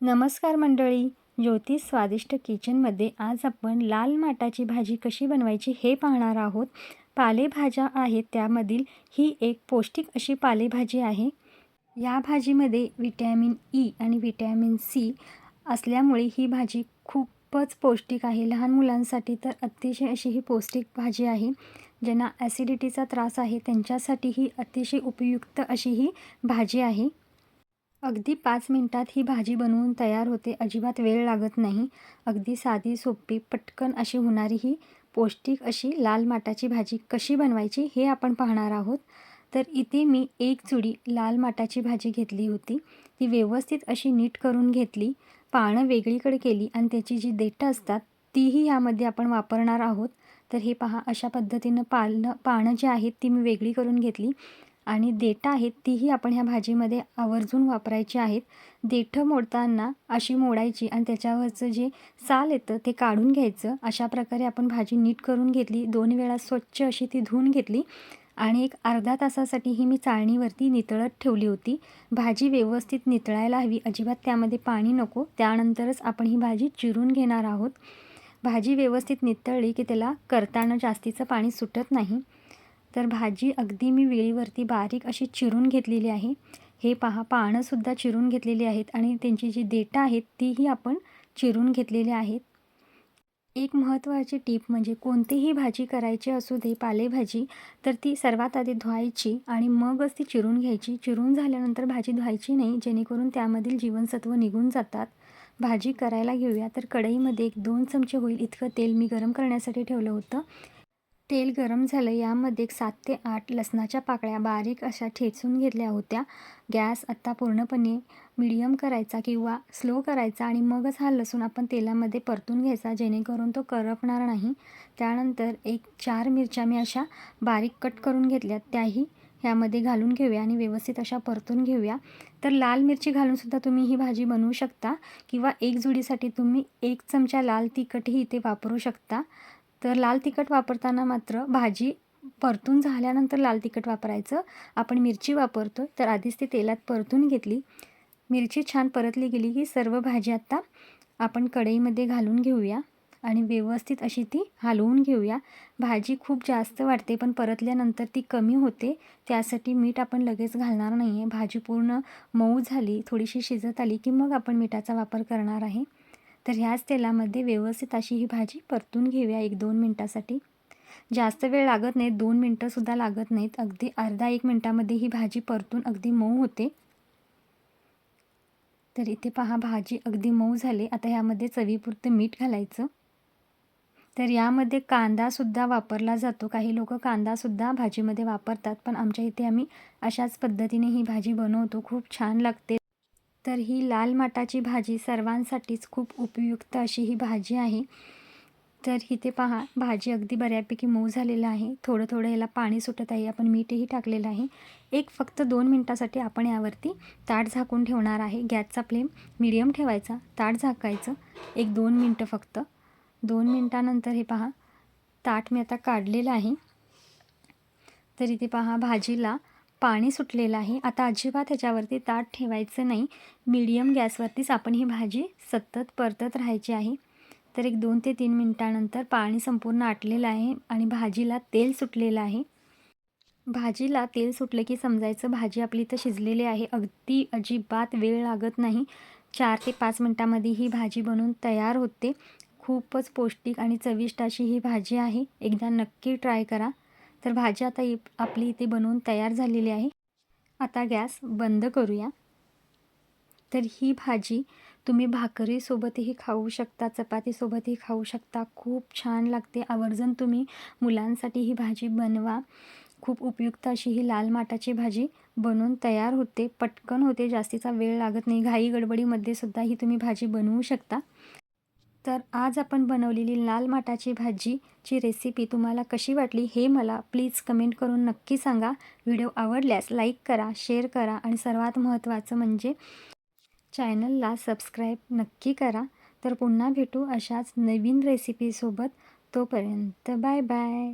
नमस्कार मंडळी. ज्योतिष स्वादिष्ट किचनमध्ये आज आपण लाल माटाची भाजी कशी बनवायची हे पाहणार आहोत. पालेभाज्या आहेत त्यामधील ही एक पौष्टिक अशी पालेभाजी आहे. या भाजीमध्ये विटॅमिन ई आणि विटॅमिन सी असल्यामुळे ही भाजी खूपच पौष्टिक आहे. लहान मुलांसाठी तर अतिशय अशी ही पौष्टिक भाजी आहे. ज्यांना ॲसिडिटीचा त्रास आहे त्यांच्यासाठी ही अतिशय उपयुक्त अशी ही भाजी आहे. अगदी पाच मिनटात ही भाजी बनवून तयार होते. अजिबात वेळ लागत नाही. अगदी साधी सोपी पटकन अशी होणारी ही पौष्टिक अशी लाल माटाची भाजी कशी बनवायची हे आपण पाहणार आहोत. तर इथे मी एक चुडी लाल माटाची भाजी घेतली होती. ती व्यवस्थित अशी नीट करून घेतली. पानं वेगळीकडे केली आणि त्याची जी देठं असतात तीही ह्यामध्ये आपण वापरणार आहोत. तर हे पहा अशा पद्धतीनं पालनं पानं जी आहेत ती मी वेगळी करून घेतली. आणि देठं आहेत तीही आपण ह्या भाजीमध्ये आवर्जून वापरायची आहेत. देठं मोडताना अशी मोडायची आणि त्याच्यावरचं जे साल येतं ते काढून घ्यायचं. अशा प्रकारे आपण भाजी नीट करून घेतली. दोन वेळा स्वच्छ अशी ती धुवून घेतली. आणि एक अर्धा तासासाठी ही मी चाळणीवरती नितळत ठेवली होती. भाजी व्यवस्थित नितळायला हवी. अजिबात त्यामध्ये पाणी नको. त्यानंतरच आपण ही भाजी चिरून घेणार आहोत. भाजी व्यवस्थित नितळली की त्याला करताना जास्तीचं पाणी सुटत नाही. तर भाजी अगदी मी वेळीवरती बारीक अशी चिरून घेतलेली आहे. हे पहा पानंसुद्धा चिरून घेतलेली आहेत आणि त्यांची जी देठं आहेत तीही आपण चिरून घेतलेली आहेत. एक महत्त्वाची टीप म्हणजे कोणतीही भाजी करायची असू दे पालेभाजी तर ती सर्वात आधी धुवायची आणि मगच ती चिरून घ्यायची. चिरून झाल्यानंतर भाजी धुवायची नाही जेणेकरून त्यामधील जीवनसत्व निघून जातात. भाजी करायला घेऊया. तर कढईमध्ये एक दोन चमचे होईल. इतकं तेल मी गरम करण्यासाठी ठेवलं होतं. तेल गरम झालं. यामध्ये सात ते आठ लसणाच्या पाकळ्या बारीक अशा ठेचून घेतल्या होत्या. गॅस आत्ता पूर्णपणे मिडियम करायचा किंवा स्लो करायचा आणि मगच हा लसूण आपण तेलामध्ये परतून घ्यायचा जेणेकरून तो करपणार नाही. त्यानंतर एक चार मिरच्या मी अशा बारीक कट करून घेतल्या त्याही ह्यामध्ये घालून घेऊया आणि व्यवस्थित अशा परतून घेऊया. तर लाल मिरची घालूनसुद्धा तुम्ही ही भाजी बनवू शकता किंवा एक जुडीसाठी तुम्ही एक चमचा लाल तिखटही इथे वापरू शकता. तर लाल तिखट वापरताना मात्र भाजी परतून झाल्यानंतर लाल तिखट वापरायचं. आपण मिरची वापरतो तर आधीच ती तेलात परतून घेतली. मिरची छान परतली गेली की सर्व भाजी आत्ता आपण कढईमध्ये घालून घेऊया आणि व्यवस्थित अशी ती हलवून घेऊया. भाजी खूप जास्त वाटते पण परतल्यानंतर ती कमी होते. त्यासाठी मीठ आपण लगेच घालणार नाही आहे भाजी पूर्ण मऊ झाली थोडीशी शिजत आली की मग आपण मिठाचा वापर करणार आहे. तर ह्याच तेलामध्ये व्यवस्थित अशी ही भाजी परतून घेऊया एक दोन मिनटासाठी. जास्त वेळ लागत नाही दोन मिनटंसुद्धा लागत नाहीत. अगदी अर्धा एक मिनटामध्ये ही भाजी परतून अगदी मऊ होते. तर इथे पहा भाजी अगदी मऊ झाली. आता ह्यामध्ये चवीपुरतं मीठ घालायचं. तर यामध्ये कांदासुद्धा वापरला जातो. काही लोक कांदासुद्धा भाजीमध्ये वापरतात पण आमच्या इथे आम्ही अशाच पद्धतीने ही भाजी बनवतो. खूप छान लागते. तर ही लाल मटाची भाजी सर्वांसाठीच खूप उपयुक्त अशी ही भाजी आहे. तर इथे पहा भाजी अगदी बऱ्यापैकी मऊ झालेलं आहे. थोडं थोडं याला पाणी सुटत आहे. आपण मीठही टाकलेलं आहे. एक फक्त दोन मिनटासाठी आपण यावरती ताट झाकून ठेवणार आहे. गॅसचा फ्लेम मिडियम ठेवायचा. ताट झाकायचं. एक दोन मिनटं फक्त. दोन मिनटानंतर हे पहा ताट मी आता काढलेलं आहे. तर इथे पहा भाजीला पाणी सुटलेलं आहे. आता अजिबात ह्याच्यावरती ताट ठेवायचं नाही. मीडियम गॅसवरतीच आपण ही भाजी सतत परतत राहायची आहे. तर एक दोन ते तीन मिनटानंतर पाणी संपूर्ण आटलेलं आहे आणि भाजीला तेल सुटलेलं आहे. भाजीला तेल सुटलं की समजायचं भाजी आपली तर शिजलेली आहे. अगदी अजिबात वेळ लागत नाही. चार ते पाच मिनटामध्ये ही भाजी बनवून तयार होते. खूपच पौष्टिक आणि चविष्ट अशी ही भाजी आहे. एकदा नक्की ट्राय करा. तर भाजी आता आपली इथे बनवून तयार झालेली आहे. आता गॅस बंद करूया. तर ही भाजी तुम्ही भाकरीसोबतही खाऊ शकता चपातीसोबतही खाऊ शकता. खूप छान लागते. आवर्जून तुम्ही मुलांसाठी ही भाजी बनवा. खूप उपयुक्त अशी ही लाल माटाची भाजी बनवून तयार होते. पटकन होते. जास्तीचा वेळ लागत नाही. घाई गडबडीमध्ये सुद्धा ही तुम्ही भाजी बनवू शकता. तर आज आपण बनवलेली लाल माटाची भाजीची रेसिपी तुम्हाला कशी वाटली हे मला प्लीज कमेंट करून नक्की सांगा. व्हिडिओ आवडल्यास लाईक करा शेअर करा आणि सर्वात महत्त्वाचं म्हणजे चॅनलला सबस्क्राईब नक्की करा. तर पुन्हा भेटू अशाच नवीन रेसिपीसोबत तोपर्यंत बाय बाय